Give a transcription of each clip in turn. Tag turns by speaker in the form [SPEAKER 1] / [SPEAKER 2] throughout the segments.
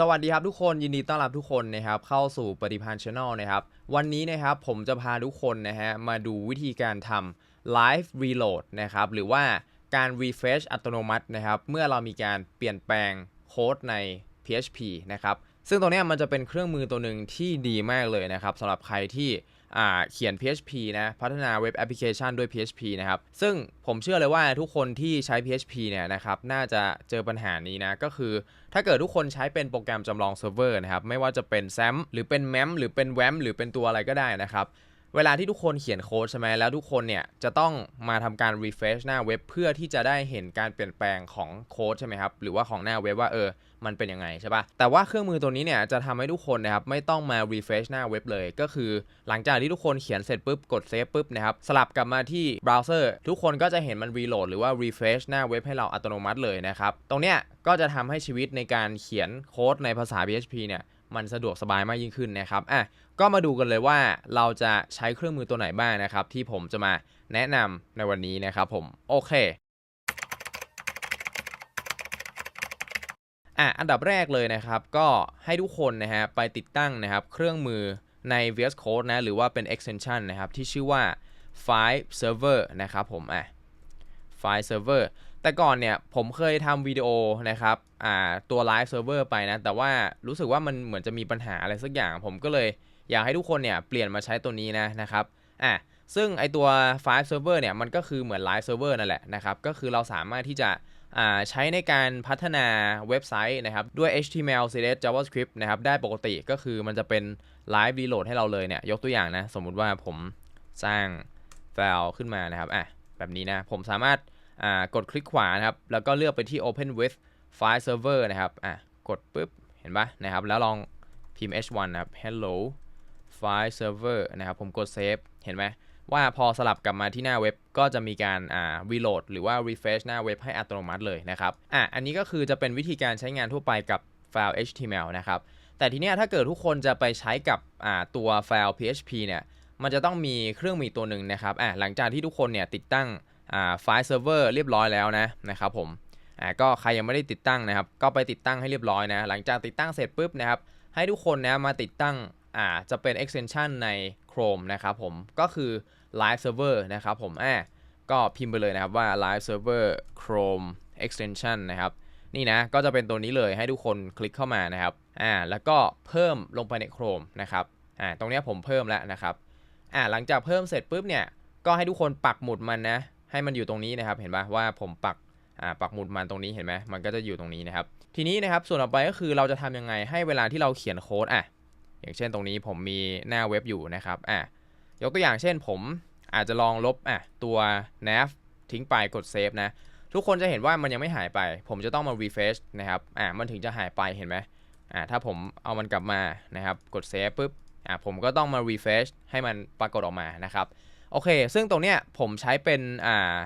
[SPEAKER 1] สวัสดีครับทุกคนยินดีต้อนรับทุกคนนะครับเข้าสู่ปฏิพันธ์ช n แนลนะครับวันนี้นะครับผมจะพาทุกคนนะฮะมาดูวิธีการทำ Live Reload นะครับหรือว่าการ refresh อัตโนมัตินะครับเมื่อเรามีการเปลี่ยนแปลงโค้ดใน PHP นะครับซึ่งตรงนี้มันจะเป็นเครื่องมือตัวหนึ่งที่ดีมากเลยนะครับสำหรับใครที่ เขียน PHP นะพัฒนาเว็บแอปพลิเคชันด้วย PHP นะครับซึ่งผมเชื่อเลยว่าทุกคนที่ใช้ PHP เนี่ยนะครับน่าจะเจอปัญหานี้นะก็คือ ถ้าเกิดทุกคนใช้เป็นโปรแกรมจำลองเซิร์ฟเวอร์นะครับไม่ว่าจะเป็น SAM หรือเป็น MEM หรือเป็น WAM หรือเป็นตัวอะไรก็ได้นะครับ เวลาที่ทุกคนเขียนโค้ดใช่ไหมแล้วทุกคนเนี่ยจะต้องมาทำการ refresh หน้าเว็บเพื่อที่จะได้เห็นการเปลี่ยนแปลงของโค้ดใช่ไหมครับหรือว่าของหน้าเว็บว่าเออมันเป็นยังไงใช่ปะแต่ว่าเครื่องมือตัวนี้เนี่ยจะทำให้ทุกคนนะครับไม่ต้องมา refresh หน้าเว็บเลย ก็คือหลังจากที่ทุกคนเขียนเสร็จปุ๊บกด save ปุ๊บนะครับสลับกลับมาที่เบราว์เซอร์ทุกคนก็จะเห็นมัน reload หรือว่า refresh หน้าเว็บให้เราอัตโนมัติเลยนะครับตรงเนี้ยก็จะทำให้ชีวิตในการเขียนโค้ดในภาษา PHP เนี่ย มันสะดวกสบายมากยิ่งขึ้นนะครับอะก็มาดูกันเลยว่าเราจะใช้เครื่องมือตัวไหนบ้างนะครับ ที่ผมจะมาแนะนำในวันนี้นะครับผมโอเคอะอันดับแรกเลยนะครับก็ให้ทุกคนนะฮะไปติดตั้งนะครับเครื่องมือใน VS Code นะหรือว่าเป็น extension นะครับที่ชื่อว่า File Server นะครับผมอะ File Server แต่ก่อนเนี่ยผมเคยทำวิดีโอนะครับอ่าตัว Live Server ไปนะ แต่ว่ารู้สึกว่ามันเหมือนจะมีปัญหาอะไรสักอย่าง ผมก็เลยอยากให้ทุกคนเนี่ยเปลี่ยนมาใช้ตัวนี้นะนะครับอะซึ่งไอตัว File Server เนี่ยมันก็คือเหมือน Live Server นั่นแหละนะครับ ก็คือเราสามารถที่จะอ่าใช้ในการพัฒนาเว็บไซต์นะครับ ด้วย HTML CSS JavaScript นะครับ ได้ปกติก็คือมันจะเป็น Live Reload ให้เราเลยเนี่ย ยกตัวอย่างนะ สมมุติว่าผมสร้างไฟล์ขึ้นมานะครับอะแบบนี้นะ ผมสามารถ อ่ากดคลิกขวานะครับ แล้วก็เลือกไปที่ Open with File Server นะครับอะกดปุ๊บ เห็นปะนะครับ แล้วลองพิมพ์ h1 นะครับ hello file server นะครับ ผมกด save เห็นไหมว่าพอสลับกลับมาที่หน้าเว็บก็จะมีการอ่า reload หรือว่า refresh หน้าเว็บให้อัตโนมัติเลยนะครับอะอันนี้ก็คือจะเป็นวิธีการใช้งานทั่วไปกับไฟล์ HTML นะครับ แต่ทีเนี้ยถ้าเกิดทุกคนจะไปใช้กับอ่าตัวไฟล์ PHP เนี่ย มันจะต้องมีเครื่องมือตัวหนึ่งนะครับอะหลังจากที่ทุกคนเนี่ยติดตั้ง ไฟล์เซิร์ฟเวอร์เรียบร้อยแล้วนะนะครับผมอ่าก็ใครยังไม่ได้ติดตั้งนะครับ ก็ไปติดตั้งให้เรียบร้อยนะ หลังจากติดตั้งเสร็จปุ๊บนะครับ ให้ทุกคนนะมาติดตั้งอ่าจะเป็น extension ใน Chrome นะครับผม ก็คือ Live Server นะครับผมอ่าก็พิมพ์ไปเลยนะครับว่า Live Server Chrome Extension นะครับ นี่นะ ก็จะเป็นตัวนี้เลยให้ทุกคนคลิกเข้ามานะครับอ่าแล้วก็เพิ่มลงไปใน Chrome นะครับอ่าตรงนี้ผมเพิ่มแล้วนะครับอ่าหลังจากเพิ่มเสร็จปุ๊บเนี่ย ก็ให้ทุกคนปักหมุดมันนะ ให้มันอยู่ตรงนี้นะครับ เห็นปะว่าผมปักอ่าปักหมุดมันตรงนี้เห็นไหมมันก็จะอยู่ตรงนี้นะครับ ทีนี้นะครับส่วนต่อไปก็คือเราจะทำยังไงให้เวลาที่เราเขียนโค้ดอะอย่างเช่นตรงนี้ผมมีหน้าเว็บอยู่นะครับอะยกตัวอย่างเช่นผมอาจจะลองลบอะตัว nav ทิ้งไปกด save นะทุกคนจะเห็นว่ามันยังไม่หายไป ผมจะต้องมา refresh นะครับอะมันถึงจะหายไปเห็นไหมอ่าถ้าผมเอามันกลับมานะครับกด save ปุ๊บอ่าผมก็ต้องมา refresh ให้มันปรากฏออกมานะครับ โอเค ซึ่งตรงเนี้ยผมใช้เป็นอ่า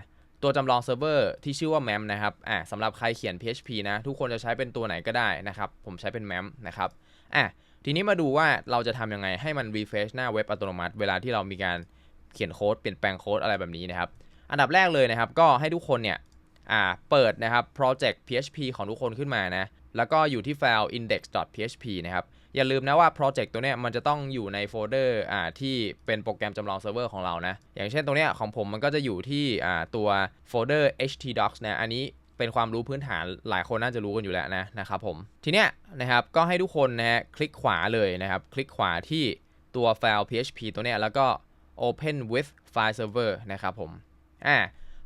[SPEAKER 1] ตัวจำลองเซิร์ฟเวอร์ที่ชื่อว่า MEM นะครับอ่าสำหรับใครเขียน PHP นะ ทุกคนจะใช้เป็นตัวไหนก็ได้นะครับ ผมใช้เป็น MEM นะครับอะทีนี้มาดูว่าเราจะทำยังไงให้มัน refresh หน้าเว็บอัตโนมัติ เวลาที่เรามีการเขียนโค้ดเปลี่ยนแปลงโค้ดอะไรแบบนี้นะครับ อันดับแรกเลยนะครับ ก็ให้ทุกคนเนี่ย อ่าเปิดนะครับ project PHP ของทุกคนขึ้นมานะ แล้วก็อยู่ที่ไฟล์ index.php นะครับ อย่าลืมนะว่าโปรเจกต์ตัวเนี้ยมันจะต้องอยู่ในโฟลเดอร์อ่าที่เป็นโปรแกรมจำลองเซิร์ฟเวอร์ของเรานะ อย่างเช่นตรงเนี้ยของผมมันก็จะอยู่ที่อ่าตัวโฟลเดอร์ htdocs นะ อันนี้เป็นความรู้พื้นฐานหลายคนน่าจะรู้กันอยู่แล้วนะนะครับผม ทีเนี้ยนะครับก็ให้ทุกคนนะฮะคลิกขวาเลยนะครับ คลิกขวาที่ตัวไฟล์ php ตัวเนี้ยแล้วก็ open with file server นะครับผม อ่า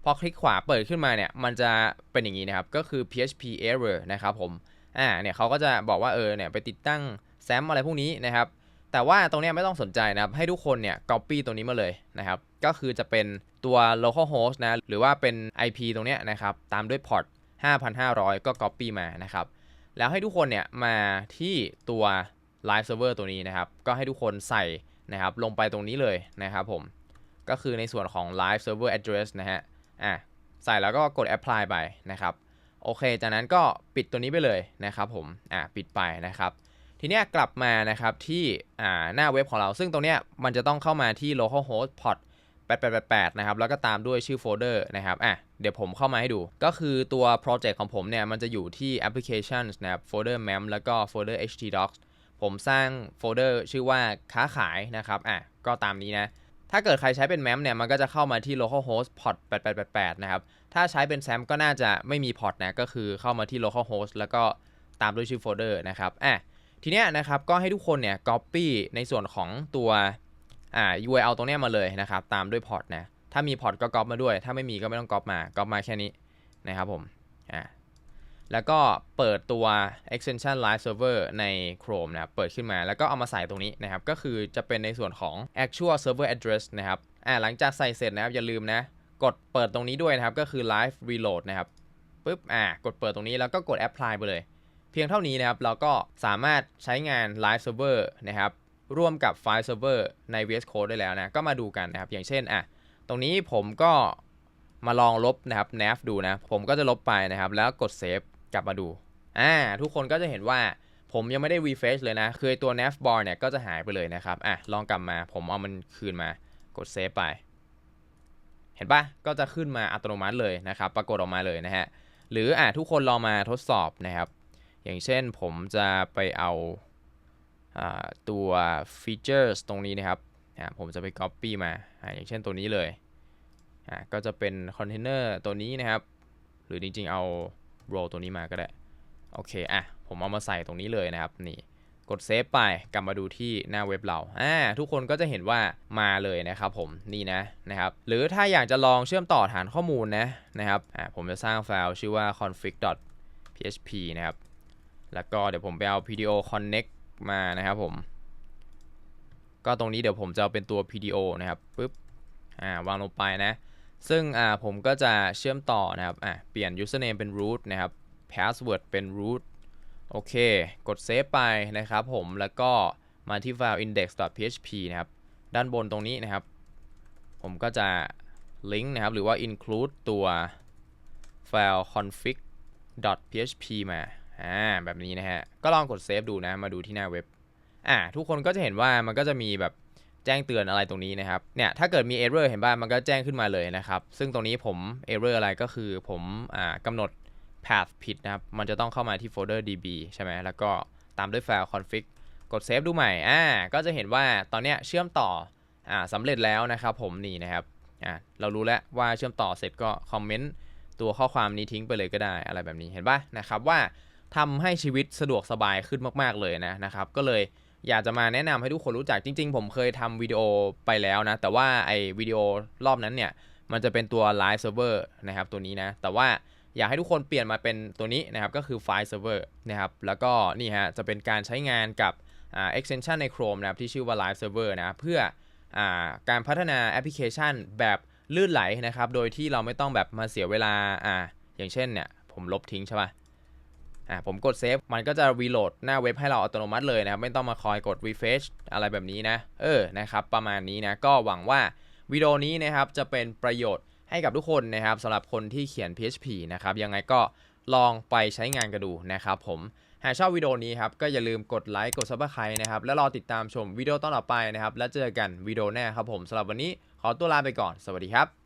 [SPEAKER 1] พอคลิกขวาเปิดขึ้นมาเนี่ย มันจะเป็นอย่างนี้นะครับ ก็คือ php error นะครับผม อ่า เนี่ยเขาก็จะบอกว่าเออ เนี่ยไปติดตั้งแซมอะไรพวกนี้นะครับ แต่ว่าตรงเนี้ยไม่ต้องสนใจนะครับ ให้ทุกคนเนี่ย copy ตรงนี้มาเลยนะครับ ก็คือจะเป็นตัว localhost นะ หรือว่าเป็น IP ตรงเนี้ยนะครับ ตามด้วย port 5,500 ก็ copy มานะครับ แล้วให้ทุกคนเนี่ยมาที่ตัว live server ตัวนี้นะครับ ก็ให้ทุกคนใส่นะครับลงไปตรงนี้เลยนะครับผม ก็คือในส่วนของ live server address นะฮะ อะใส่แล้วก็กด apply ไปนะครับโอเค จากนั้นก็ปิดตัวนี้ไปเลยนะครับผมอะปิดไปนะครับ ทีนี้กลับมานะครับที่อ่าหน้าเว็บของเรา ซึ่งตรงเนี้ยมันจะต้องเข้ามาที่ localhost port 8888 นะครับ แล้วก็ตามด้วยชื่อโฟลเดอร์นะครับอะเดี๋ยวผมเข้ามาให้ดู ก็คือตัวโปรเจกต์ของผมเนี่ย มันจะอยู่ที่ applications นะครับโฟลเดอร์ mem แล้วก็โฟลเดอร์ htdocs ผมสร้างโฟลเดอร์ชื่อว่าค้าขายนะครับอะก็ตามนี้นะ ถ้าเกิดใครใช้เป็น mem เนี่ยมันก็จะเข้ามาที่ localhost port 8888 นะครับ ถ้าใช้เป็น sam ก็น่าจะไม่มี port นะ ก็คือเข้ามาที่ localhost แล้วก็ตามด้วยชื่อโฟลเดอร์นะครับอะทีเนี้ยนะครับก็ให้ทุกคนเนี่ย copy ในส่วนของตัวอ่า URL ตรงเนี้ยมาเลยนะครับ ตามด้วยพอร์ตนะ ถ้ามีพอร์ตก็ก๊อปมาด้วย ถ้าไม่มีก็ไม่ต้องก๊อปมาก๊อปมาแค่นี้นะครับผมอ่า แล้วก็เปิดตัว extension live server ใน Chrome นะครับ เปิดขึ้นมาแล้วก็เอามาใส่ตรงนี้นะครับ ก็คือจะเป็นในส่วนของ actual server address นะครับ อ่า หลังจากใส่เสร็จนะครับ อย่าลืมนะ กดเปิดตรงนี้ด้วยนะครับ ก็คือ live reload นะครับปุ๊บ อ่า กดเปิดตรงนี้แล้วก็กด apply ไปเลย เพียงเท่านี้นะครับ เราก็สามารถใช้งาน live server นะครับ ร่วมกับไฟล์เซิร์ฟเวอร์ใน VS Code ได้แล้วนะ ก็มาดูกันนะครับ อย่างเช่น อะ ตรงนี้ผมก็มาลองลบนะครับ nav ดูนะ ผมก็จะลบไปนะครับ แล้วกดเซฟ กลับมาดูอ่าทุกคนก็จะเห็นว่าผมยังไม่ได้ refresh เลยนะ คือตัว nav bar เนี่ยก็จะหายไปเลยนะครับ อะ ลองกลับมา ผมเอามันคืนมา กดเซฟไป เห็นปะก็จะขึ้นมาอัตโนมัติเลยนะครับ ปรากฏออกมาเลยนะฮะ หรืออะทุกคนลองมาทดสอบนะครับ อย่างเช่นผมจะไปเอาตัว features ตรงนี้นะครับ ผมจะไป copy มาออย่างเช่นตัวนี้เลย ก็จะเป็น container ตัวนี้นะครับ หรือจริงๆเอา row ตัวนี้มาก็ได้ โอเค อะ ผมเอามาใส่ตรงนี้เลยนะครับ นี่ กดเซฟไป กลับมาดูที่หน้าเว็บเรา อ่า ทุกคนก็จะเห็นว่ามาเลยนะครับผม นี่นะ นะครับ หรือถ้าอยากจะลองเชื่อมต่อฐานข้อมูลนะ นะครับ อ่า ผมจะสร้างไฟล์ชื่อว่า config.php นะครับ แล้วก็เดี๋ยวผมไปเอา PDO connect มานะครับผม ก็ตรงนี้เดี๋ยวผมจะเอาเป็นตัว PDO นะครับ ปึ๊บ อ่า วางลงไปนะ ซึ่งอ่าผมก็จะเชื่อมต่อนะครับอ่าเปลี่ยน username เป็น root นะครับ password เป็น root โอเค กดเซฟไปนะครับผมแล้วก็มาที่ไฟล์ index.php นะครับ ด้านบนตรงนี้นะครับ ผมก็จะ link นะครับ หรือว่า include ตัวไฟล์ config.php มาอ่าแบบนี้นะฮะ ก็ลองกดเซฟดูนะ มาดูที่หน้าเว็บ อ่า ทุกคนก็จะเห็นว่ามันก็จะมีแบบ แจ้งเตือนอะไรตรงนี้นะครับ เนี่ยถ้าเกิดมี error เห็นบ้างมันก็แจ้งขึ้นมาเลยนะครับ ซึ่งตรงนี้ผม error อะไรก็คือผมอ่ากำหนด path ผิดนะครับ มันจะต้องเข้ามาที่โฟลเดอร์ db ใช่ไหมแล้วก็ตามด้วยไฟล์ config กดเซฟดูใหม่ อ่า ก็จะเห็นว่าตอนเนี้ยเชื่อมต่อ อ่าสำเร็จแล้วนะครับผมนี่นะครับ อ่าเรารู้แล้วว่าเชื่อมต่อเสร็จก็คอมเมนต์ตัวข้อความนี้ทิ้งไปเลยก็ได้อะไรแบบนี้เห็นปะนะครับว่าทำให้ชีวิตสะดวกสบายขึ้นมาก ๆ เลยนะนะครับ ก็เลย อยากจะมาแนะนำให้ทุกคนรู้จักจริง ๆ ผมเคยทำวิดีโอไปแล้วนะ แต่ว่าไอ้วิดีโอรอบนั้นเนี่ย มันจะเป็นตัว Live Server นะครับตัวนี้นะ แต่ว่าอยากให้ทุกคนเปลี่ยนมาเป็นตัวนี้นะครับ ก็คือ File Server นะครับ แล้วก็นี่ฮะ จะเป็นการใช้งานกับอ่า extension ใน Chrome นะครับ ที่ชื่อว่า Live Server นะ เพื่ออการพัฒนาแอปพลิเคชันแบบลื่นไหลนะครับ โดยที่เราไม่ต้องแบบมาเสียเวลาอ่าอย่างเช่นเนี่ย ผมลบทิ้งใช่ปะ อ่าผมกดเซฟมันก็จะรีโหลดหน้าเว็บให้เราอัตโนมัติเลยนะครับไม่ต้องมาคอยกด refresh อะไรแบบนี้นะเออนะครับประมาณนี้นะก็หวังว่าวิดีโอนี้นะครับจะเป็นประโยชน์ให้กับทุกคนนะครับสำหรับคนที่เขียน PHP นะครับยังไงก็ลองไปใช้งานกันดูนะครับผมหากชอบวิดีโอนี้ครับก็อย่าลืมกดไลค์กด subscribe นะครับแล้วรอติดตามชมวิดีโอต่อไปนะครับแล้วเจอกันวิดีโอหน้าครับผมสำหรับวันนี้ขอตัวลาไปก่อน สวัสดีครับ